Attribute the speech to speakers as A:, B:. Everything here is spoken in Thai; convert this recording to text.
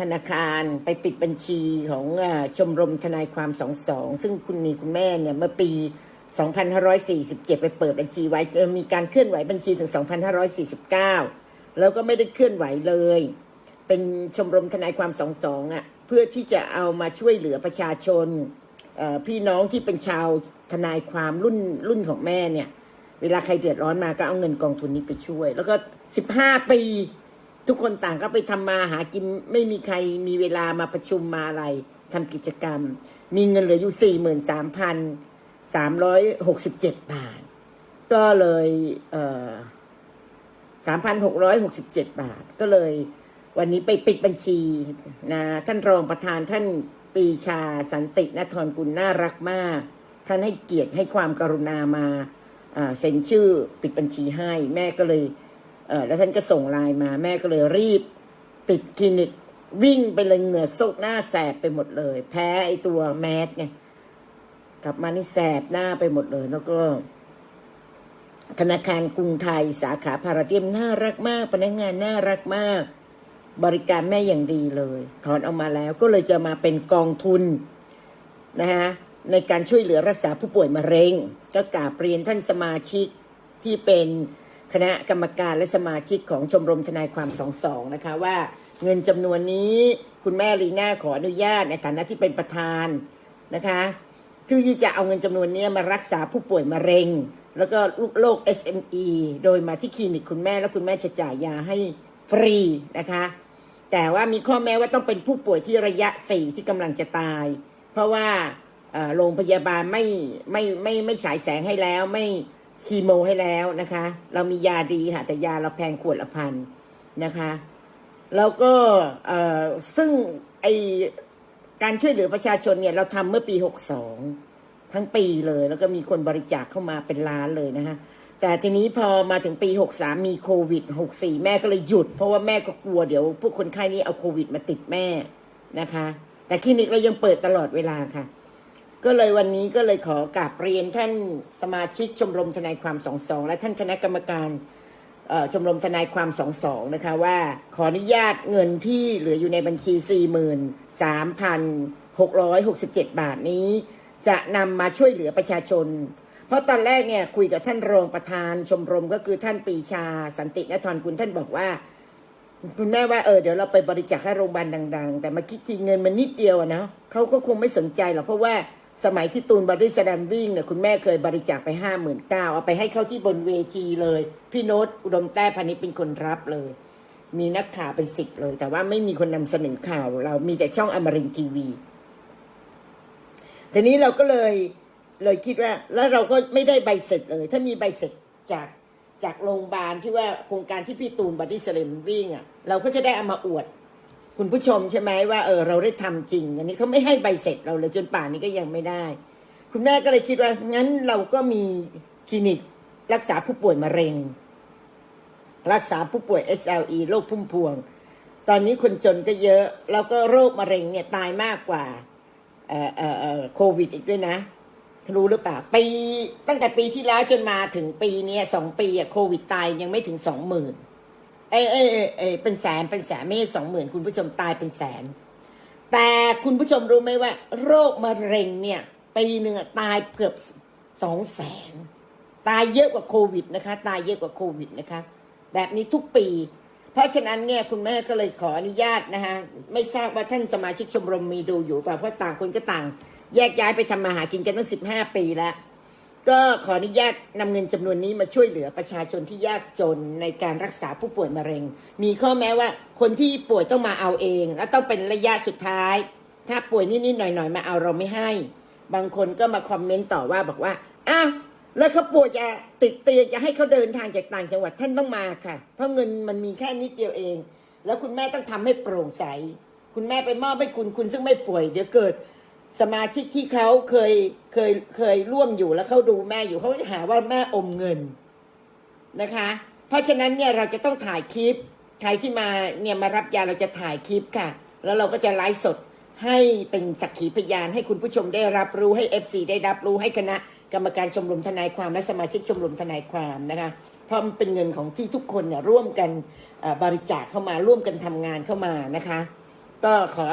A: ธนาคารไปปิดบัญชีของอชมรมทนายความสองสองซึ่งคุณมีคุณแม่เนี่ยเมื่อปี 2547 ไปเปิดบัญชีไว้มีการเคลื่อนไหวบัญชีถึง 2549 แล้วก็ไม่ได้เคลื่อนไหวเลย เป็นชมรมทนายความสองสองอะเพื่อที่จะเอามาช่วยเหลือประชาชนพี่น้องที่เป็นชาวทนายความรุ่นรุ่นของแม่เนี่ย เวลาใครเดือดร้อนมาก็เอาเงินกองทุนนี้ไปช่วย แล้วก็ 15 ปี ทุกคนต่างก็ไปทำมาหากินไม่มีใครมีเวลามาประชุมมาอะไรทำกิจกรรม มีเงินเหลืออยู่43,367บเจ็ดบาท ก็เลยเอ่อ3,667บเจ็ดบาท ก็เลย วันนี้ไปปิดบัญชีนะท่านรองประธานท่านปีชาสันตินทรกุลน่ารักมาก ท่านให้เกียรติให้ความกรุณามาเซ็นชื่อปิดบัญชีให้แม่ก็เลย เออแล้วท่านก็ส่งไลน์มาแม่ก็เลยรีบ ปิดคลินิกวิ่งไปเลยเหงื่อซกหน้าแสบไปหมดเลย แพ้ไอตัวแมสไงกลับมานี่แสบหน้าไปหมดเลย แล้วก็ ธนาคารกรุงไทยสาขาพาราเดียมน่ารักมากพนักงานน่ารักมาก บริการแม่อย่างดีเลย ถอนออกมาแล้วก็เลยจะมาเป็นกองทุนนะคะในการช่วยเหลือรักษาผู้ป่วยมะเร็ง ก็กราบเรียนท่านสมาชิกที่เป็น คณะกรรมการและสมาชิกของชมรมทนายความสองสองนะคะว่าเงินจำนวนนี้คุณแม่ลีน่าขออนุญาตในฐานะที่เป็นประธานนะคะที่จะเอาเงินจำนวนนี้มารักษาผู้ป่วยมะเร็ง แล้วก็โรค SME โดยมาที่คลินิกคุณแม่แล้วคุณแม่จะจ่ายยาให้ฟรีนะคะ แต่ว่ามีข้อแม้ว่าต้องเป็นผู้ป่วยที่ระยะ4ที่กำลังจะตาย เพราะว่าโรงพยาบาลไม่ไม่ไม่ไม่ฉายแสงให้แล้วไม่ คีโมให้แล้วนะคะ เรามียาดีค่ะแต่ยาเราแพงขวดละพันนะคะ แล้วก็เอ่อซึ่งไอการช่วยเหลือประชาชนเนี่ยเราทำเมื่อปี 62 ทั้งปีเลย แล้วก็มีคนบริจาคเข้ามาเป็นล้านเลยนะคะแต่ทีนี้พอมาถึงปี 63 มีโควิด 64 แม่ก็เลยหยุด เพราะว่าแม่ก็กลัวเดี๋ยว พวกคนไข้นี้เอาโควิดมาติดแม่นะคะ แต่คลินิกเรายังเปิดตลอดเวลาค่ะ ก็เลยวันนี้ก็เลยขอกราบเรียนท่านสมาชิกชมรมทนายความสองสองและท่านคณะกรรมการชมรมทนายความสองสองนะคะว่าขออนุญาตเงินที่เหลืออยู่ในบัญชี 43,667 บาทนี้ จะนำมาช่วยเหลือประชาชน เพราะตอนแรกเนี่ยคุยกับท่านรองประธานชมรมก็คือท่านปีชาสันตินทรกุลท่านบอกว่าคุณแม่ว่าเออเดี๋ยวเราไปบริจาคให้โรงพยาบาลดัง ๆ แต่มาคิดทีเงินมันนิดเดียวอะนะเขาก็คงไม่สนใจหรอกเพราะว่า สมัยที่ตูนบอดี้สแลมวิ่งเนี่ยคุณแม่เคยบริจาคไปห้าหมื่นเก้าเอาไปให้เข้าที่บนเวทีเลย พี่โน้ตอุดมแต้พานิชเป็นคนรับเลย มีนักข่าวเป็นสิบเลย แต่ว่าไม่มีคนนำเสนอข่าว เรามีแต่ช่องอมรินทีวีทีนี้เราก็เลยเลยคิดว่า แล้วเราก็ไม่ได้ใบเสร็จเลย ถ้ามีใบเสร็จจากจากโรงพยาบาลที่ว่าโครงการที่พี่ตูนบอดี้สแลมวิ่งอะเราก็จะได้เอามาอวด คุณผู้ชมใช่ไหมว่าเออเราได้ทำจริง อันนี้เขาไม่ให้ใบเสร็จเราเลยจนป่านนี้ก็ยังไม่ได้ คุณแม่ก็เลยคิดว่า งั้นเราก็มีคลินิกรักษาผู้ป่วยมะเร็ง รักษาผู้ป่วย SLE โรคพุ่มพวง ตอนนี้คนจนก็เยอะ แล้วก็โรคมะเร็งเนี่ยตายมากกว่าเอ่อเอ่อเอ่อโควิดอีกด้วยนะรู้หรือเปล่าปีตั้งแต่ปีที่แล้วจนมาถึงปีเนี้ยสองปีอะโควิดตายยังไม่ถึงสองหมื่น เอยเอยเอยเอยเป็นแสนเป็นแสนไม่ใช่สองหมื่นคุณผู้ชมตายเป็นแสน แต่คุณผู้ชมรู้ไหมว่า โรคมะเร็งเนี่ยปีหนึ่งตายเกือบสองแสนตายเยอะกว่าโควิดนะคะ ตายเยอะกว่าโควิดนะคะ แบบนี้ทุกปี เพราะฉะนั้นเนี่ยคุณแม่ก็เลยขออนุญาตนะคะไม่ทราบว่าท่านสมาชิกชมรมมีดูอยู่เปล่าเพราะต่างคนก็ต่าง แยกย้ายไปทำมาหากินกันตั้งสิบห้าปีแล้ว ก็ขออนุญาตนำเงินจำนวนนี้มาช่วยเหลือประชาชนที่ยากจนในการรักษาผู้ป่วยมะเร็ง มีข้อแม้ว่าคนที่ป่วยต้องมาเอาเอง และต้องเป็นระยะสุดท้าย ถ้าป่วยนิดๆหน่อยๆมาเอาเราไม่ให้ บางคนก็มาคอมเมนต์ต่อว่าบอกว่าอ้าวแล้วเขาป่วยจะติดเตียงจะให้เขาเดินทางจากต่างจังหวัดท่านต้องมาค่ะ เพราะเงินมันมีแค่นิดเดียวเอง แล้วคุณแม่ต้องทำให้โปร่งใส คุณแม่ไปมอบให้คุณคุณซึ่งไม่ป่วย เดี๋ยวเกิด สมาชิกที่เขาเคยเคยเคยร่วมอยู่แล้วเขาดูแม่อยู่เขาก็จะหาว่าแม่อมเงินนะคะ เพราะฉะนั้นเนี่ยเราจะต้องถ่ายคลิปใครที่มาเนี่ยมารับยาเราจะถ่ายคลิปค่ะ แล้วเราก็จะไลฟ์สดให้เป็นสักขีพยานให้คุณผู้ชมได้รับรู้ให้ FC ได้รับรู้ให้คณะกรรมการชมรมทนายความและสมาชิกชมรมทนายความนะคะเพราะมันเป็นเงินของที่ทุกคนเนี่ยร่วมกันบริจาคเข้ามาร่วมกันทำงานเข้ามานะคะ ก็ขอ